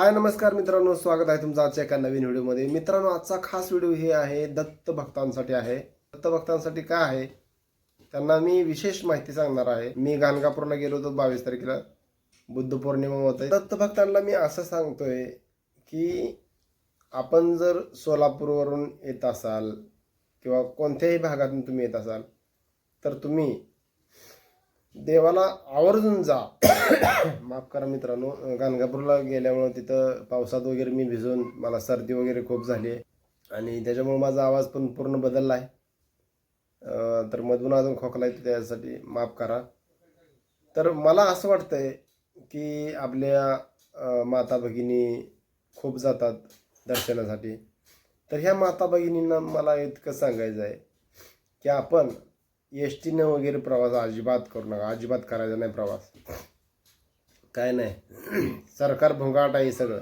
हाय नमस्कार मित्रांनो स्वागत आहे तुमचं आजच्या एका नवीन व्हिडिओमध्ये. मित्रांनो आजचा खास व्हिडिओ हे आहे दत्त भक्तांसाठी आहे. दत्त भक्तांसाठी काय आहे? त्यांना मी विशेष माहिती सांगणार आहे. मी गाणगापूरला गेलो होतो बावीस तारखेला. बुद्ध पौर्णिमा होत आहे. दत्त भक्तांना मी असं सांगतोय की आपण जर सोलापूरवरून येत असाल किंवा कोणत्याही भागातून तुम्ही येत असाल तर तुम्ही देवाला आवर्जून जा. माफ करा मित्रांनो गाणगापूरला गेल्यामुळं तिथं पावसात वगैरे मी भिजून मला सर्दी वगैरे खूप झाली आहे. आणि त्याच्यामुळे माझा आवाज पण पूर्ण बदलला आहे तर मधून अजून खोकला येतो त्यासाठी माफ करा. तर मला असं वाटतंय की आपल्या माता भगिनी खूप जातात दर्शनासाठी. तर ह्या माता भगिनींना मला इतकं सांगायचं आहे की आपण एस टीनं वगैरे प्रवास अजिबात करू नका. अजिबात करायचा नाही प्रवास. काय नाही. सरकार भोंगाट आहे सगळं.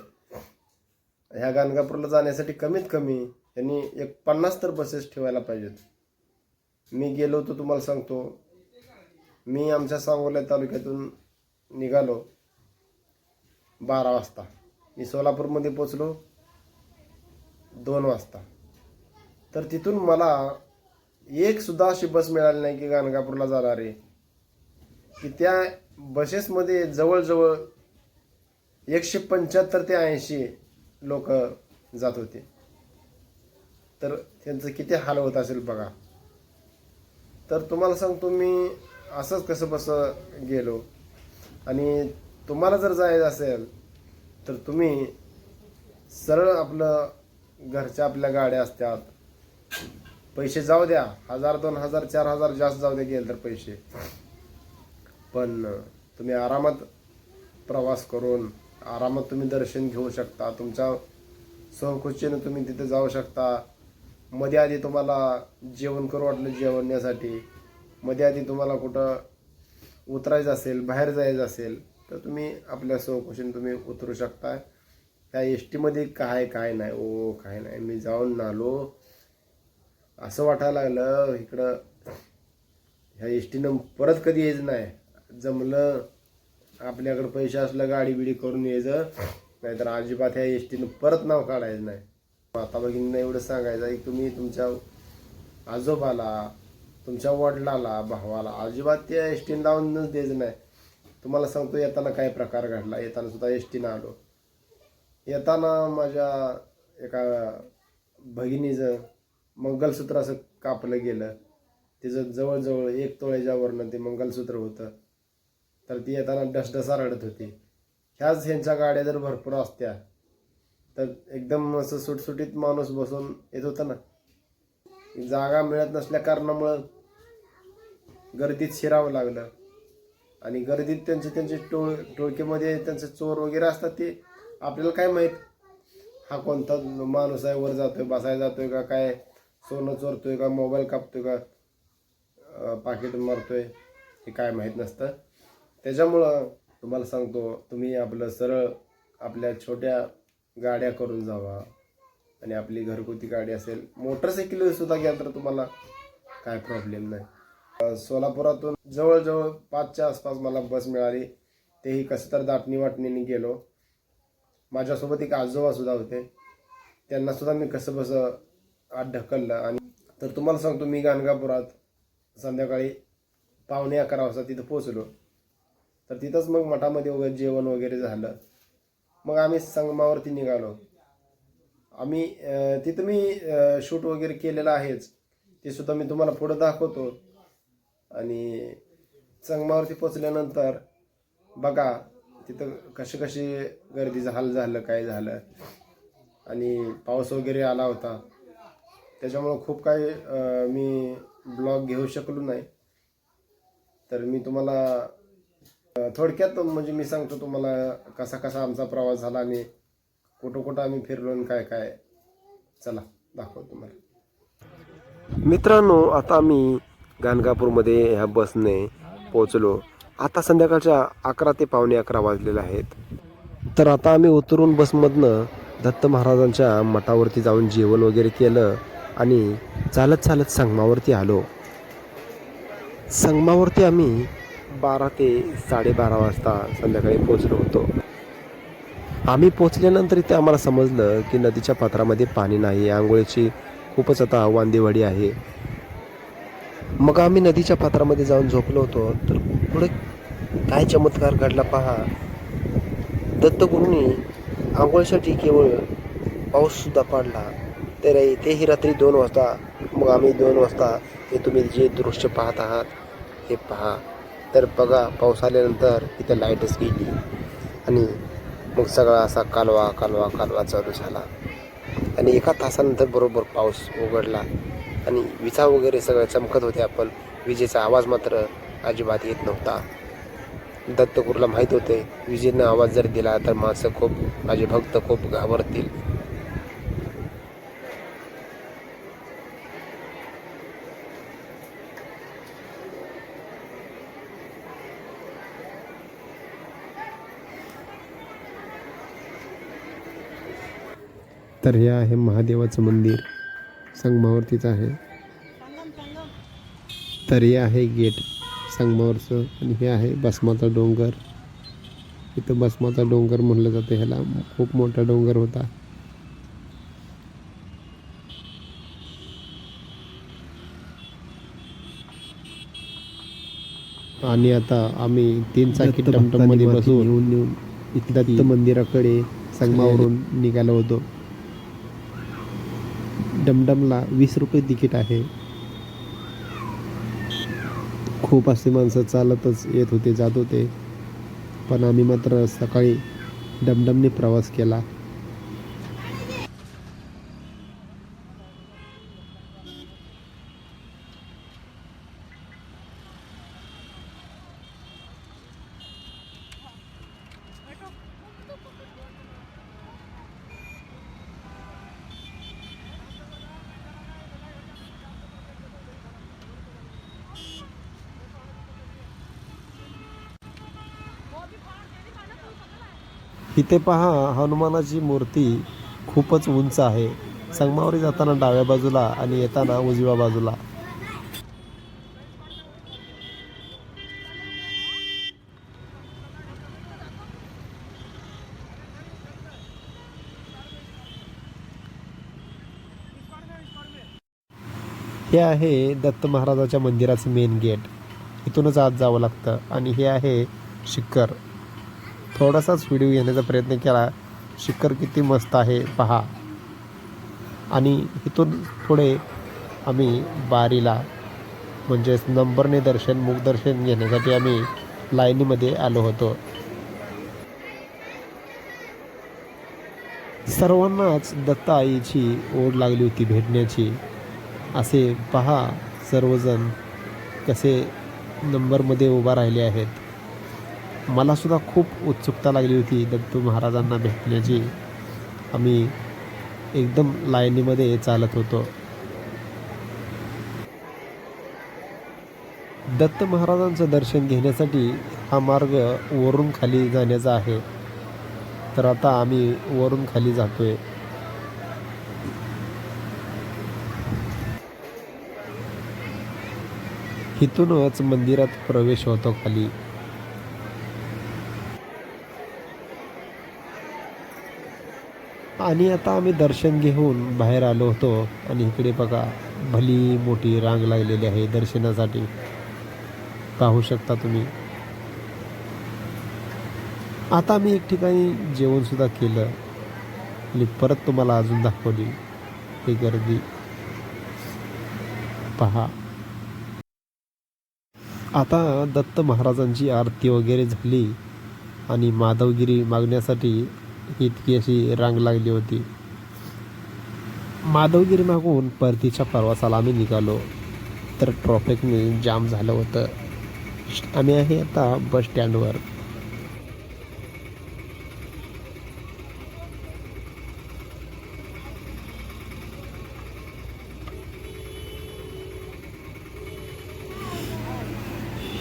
ह्या गाणगापूरला जाण्यासाठी कमीत कमी यांनी एक पन्नास तर बसेस ठेवायला पाहिजेत. मी गेलो होतो तुम्हाला सांगतो. मी आमच्या सांगोला तालुक्यातून निघालो बारा वाजता. मी सोलापूरमध्ये पोचलो दोन वाजता. तर तिथून मला एक सुद्धा अशी बस मिळाली नाही की गाणगापूरला जाणारी. की त्या बसेसमध्ये जवळजवळ एकशे पंच्याहत्तर ते ऐंशी लोक जात होते. तर त्यांचं किती हाल होत असेल बघा. तर तुम्हाला सांगतो मी असंच कसं बसं गेलो. आणि तुम्हाला जर जायचं असेल तर तुम्ही सरळ आपलं घरच्या आपल्या गाड्या असतात. पैसे जाऊ द्या. हजार दोन हजार चार हजार जास्त जाऊ द्या गेल तर पैसे. पण तुम्ही आरामात प्रवास करून आरामात तुम्ही दर्शन घेऊ शकता. तुमच्या सहकुशीनं तुम्ही तिथे जाऊ शकता. मध्ये आधी तुम्हाला जेवण करू वाटलं जेवण्यासाठी. मध्ये आधी तुम्हाला कुठं उतरायचं असेल बाहेर जायचं असेल तर तुम्ही आपल्या सहकुशीने तुम्ही उतरू शकता. त्या एस टीमध्ये काय काय नाही. ओ काय नाही. मी जाऊन आलो. असं वाटायला लागलं इकडं ह्या एस टीनं परत कधी यायचं नाही. जमलं आपल्याकडं पैसे असलं गाडी बिडी करून यायचं नाहीतर अजिबात ह्या एस टीनं परत नाव काढायचं नाही. माता भगिनींना एवढं सांगायचं आहे की तुम्ही तुमच्या आजोबाला तुमच्या वडिलाला भावाला अजिबात त्या एस टीनं लावूनच द्यायचं नाही. तुम्हाला सांगतो येताना काय प्रकार घडला? येताना सुद्धा एस टीनं आलो. येताना माझ्या एका भगिनीचं मंगलसूत्र असं कापलं गेलं. तिचं जवळजवळ एक तोळ्याच्यावरनं ते मंगलसूत्र होतं. तर ती येताना डसडसा रडत होती. ह्याच ह्यांच्या गाड्या जर भरपूर असत्या तर एकदम असं सुटसुटीत माणूस बसून येत होतं ना. जागा मिळत नसल्या कारणामुळं गर्दीत शिरावं लागलं. आणि गर्दीत त्यांचे त्यांचे टोळ टोळकीमध्ये त्यांचे चोर वगैरे असतात ते आपल्याला काय माहीत? हा कोणता माणूस आहे वर जातोय बसायला जातोय का काय? सोनं चोरतोय का मोबाईल कापतोय का पाकिट मारतोय हे काय माहीत नसतं. त्याच्यामुळं तुम्हाला सांगतो तुम्ही आपलं सरळ आपल्या छोट्या गाड्या करून जावा. आणि आपली घरगुती गाडी असेल मोटरसायकलसुद्धा घ्या तर तुम्हाला काय प्रॉब्लेम नाही. सोलापुरातून जवळजवळ पाचच्या आसपास मला बस मिळाली. तेही कसं तर दाटणी वाटणीने गेलो. माझ्यासोबत एक आजोबासुद्धा होते. त्यांनासुद्धा मी कसं बसं आत ढकललं आणि तर तुम्हाला सांगतो मी गाणगापुरात संध्याकाळी पावणे अकरा वाजता तिथं पोचलो तर तिथंच मग मठामध्ये वगैरे जेवण वगैरे झालं. मग आम्ही संगमावरती निघालो. आम्ही तिथं मी शूट वगैरे केलेलं आहेच. ते सुद्धा मी तुम्हाला पुढं दाखवतो. आणि संगमावरती पोचल्यानंतर बघा तिथं कशी कशी गर्दीचं हाल झालं काय झालं. आणि पाऊस वगैरे आला होता. त्याच्यामुळं खूप काही मी ब्लॉग घेऊ शकलो नाही. तर मी तुम्हाला थोडक्यात म्हणजे मी सांगतो तुम्हाला कसा कसा आमचा प्रवास झाला आणि कुठं कुठं आम्ही फिरलो आणि काय काय. चला दाखव तुम्हाला. मित्रांनो आता आम्ही गाणगापूरमध्ये ह्या बसने पोचलो आता संध्याकाळच्या अकरा ते पावणे अकरा वाजलेले आहेत. तर आता आम्ही उतरून बसमधनं दत्त महाराजांच्या मठावरती जाऊन जेवण वगैरे केलं. आणि चालत चालत संगमावरती आलो. संगमावरती आम्ही बारा ते साडेबारा वाजता संध्याकाळी पोचलो होतो. आम्ही पोचल्यानंतर इथे आम्हाला समजलं की नदीच्या पात्रामध्ये पाणी नाही आंघोळीची खूपच आता वांदेवाडी आहे. मग आम्ही नदीच्या पात्रामध्ये जाऊन झोपलो होतो. तर पुढे काय चमत्कार घडला पहा. दत्तगुरूंनी आंघोळीसाठी केवळ पाऊससुद्धा पाडला पडला. तर तेही रात्री दोन वाजता. मग आम्ही दोन वाजता हे तुम्ही जे दृश्य पाहत आहात हे पहा. तर बघा पाऊस आल्यानंतर इथं लाईटच गेली. आणि मग सगळा असा कालवा कालवा कालवा चालू झाला. आणि एका तासानंतर बरोबर पाऊस उघडला. आणि विजा वगैरे सगळं चमकत होते आपण. विजेचा आवाज मात्र अजिबात येत नव्हता. दत्तगुरूला माहीत होते विजेनं आवाज जर दिला तर माणसं खूप माझे भक्त खूप घाबरतील. तर हे आहे महादेवाचं मंदिर. संगमावरतीच आहे. तर हे आहे गेट संगमावरचं आणि हे आहे भस्माचा डोंगर. इथं भस्माचा डोंगर म्हणलं जातं. ह्याला खूप मोठा डोंगर होता. आणि आता आम्ही तीन चाकी टमटममध्ये बसून येऊन येऊन दत्त मंदिराकडे संगमावरून निघालो होतो. डमडमला वीस रुपये तिकीट आहे. खूप असे माणसं चालतच येत होते जात होते. पण आम्ही मात्र सकाळी डमडमने प्रवास केला. इथे पहा हनुमानाची मूर्ती खूपच उंच आहे. संगमावरी जाताना डाव्या बाजूला आणि येताना उजव्या बाजूला. हे आहे दत्त महाराजाच्या मंदिराचं मेन गेट इथूनच आत जावं लागतं. आणि हे आहे शिखर. थोडासाच व्हिडिओ घेण्याचा प्रयत्न केला. शिखर किती मस्त आहे पहा. आणि इथून पुढे आम्ही बारीला म्हणजेच नंबरने दर्शन मुखदर्शन घेण्यासाठी आम्ही लाईनीमध्ये आलो होतो. सर्वांनाच दत्ताईची ओढ लागली होती भेटण्याची. असे पहा सर्वजण कसे नंबरमध्ये उभा राहिले आहेत. मला सुद्धा खूप उत्सुकता लागली होती दत्तू महाराजांना भेटण्याची. आम्ही एकदम लाईनीमध्ये चालत होतो. दत्त महाराजांचं दर्शन घेण्यासाठी हा मार्ग वरून खाली जाण्याचा आहे. तर आता आम्ही वरून खाली जातोय. इथूनच मंदिरात प्रवेश होतो खाली. आणि आता आम्ही दर्शन घेऊन बाहेर आलो होतो. आणि इकडे बघा भली मोठी रांग लागलेली आहे दर्शनासाठी. पाहू शकता तुम्ही. आता आम्ही एक ठिकाणी जेवणसुद्धा केलं. आणि परत तुम्हाला अजून दाखवली ही गर्दी. पहा. आता दत्त महाराजांची आरती वगैरे झाली. आणि माधवगिरी मागण्यासाठी इतकी अशी रांग लागली होती. माधवगिरी मागून परतीच्या प्रवासाला आम्ही निघालो. तर ट्रॉफिकने जाम झालं होतं. आम्ही आहे आता बस स्टँडवर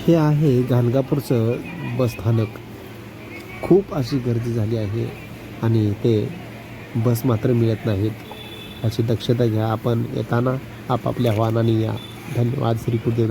हे आहे गाणगापूरचं बसस्थानक खूप अशी गर्दी झाली आहे. आणि ते बस मात्र मिळत नाहीत. याची दक्षता घ्या. आपण येताना आपापल्या वाहनाने या. धन्यवाद. श्री गुरुदेव.